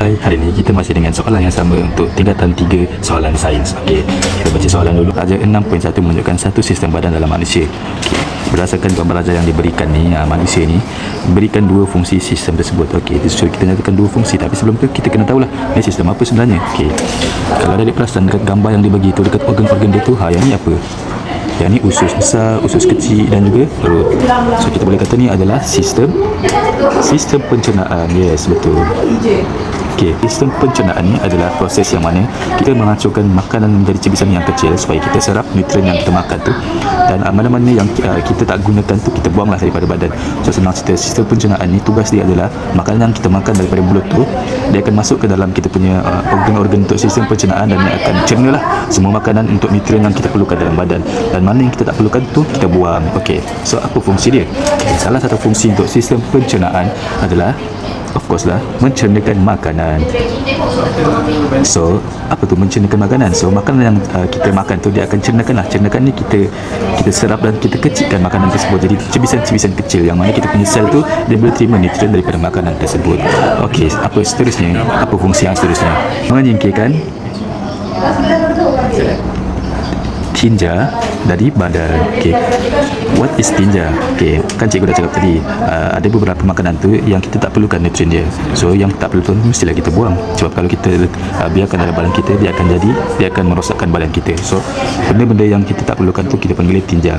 Hai, hari ini kita masih dengan soalan yang sama untuk tingkatan 3 soalan sains. Okey, kita baca soalan dulu. Aja 6.1 menunjukkan satu sistem badan dalam manusia. Okey, berdasarkan gambar ajar yang diberikan ni, ha, manusia ni berikan dua fungsi sistem tersebut. Okey, itu so kita nyatakan dua fungsi tapi sebelum tu kita kena tahulah ni sistem apa sebenarnya. Okey. Kalau ada perasan dekat gambar yang dibagi tu dekat organ-organ dia tu, ha yang ni apa? Yang ni usus besar, usus kecil dan juga perut. So kita boleh kata ni adalah sistem sistem pencernaan. Yes, betul. Okey, sistem pencernaan ni adalah proses yang mana kita menghancurkan makanan menjadi cibisan yang kecil supaya kita serap nutrien yang kita makan tu dan uh, mana-mana yang uh, kita tak gunakan tu kita buanglah daripada badan. So senang cerita sistem pencernaan ni tugas dia adalah makanan yang kita makan daripada mulut tu dia akan masuk ke dalam kita punya uh, organ-organ untuk sistem pencernaan dan dia akan cerna lah semua makanan untuk nutrien yang kita perlukan dalam badan dan mana yang kita tak perlukan tu kita buang. Okey. So apa fungsi dia? Okay, salah satu fungsi untuk sistem pencernaan adalah of course lah mencernakan makanan. So apa tu mencernakan makanan? So makanan yang uh, kita makan tu dia akan cernakan lah. Cernakan ni kita kita serap dan kita kecilkan makanan tersebut. Jadi cibisan-cibisan kecil yang mana kita punya sel tu dia boleh terima nutrien daripada makanan tersebut. Ok apa seterusnya? Apa fungsi yang seterusnya? Menyingkirkan tinja dari badan. Okey. What is tinja? Okey, kan cikgu dah cakap tadi, uh, ada beberapa makanan tu yang kita tak perlukan nutrien dia. So yang tak perlu tu mestilah kita buang. Sebab kalau kita uh, biarkan dalam badan kita, dia akan jadi dia akan merosakkan badan kita. So benda-benda yang kita tak perlukan tu kita panggil tinja.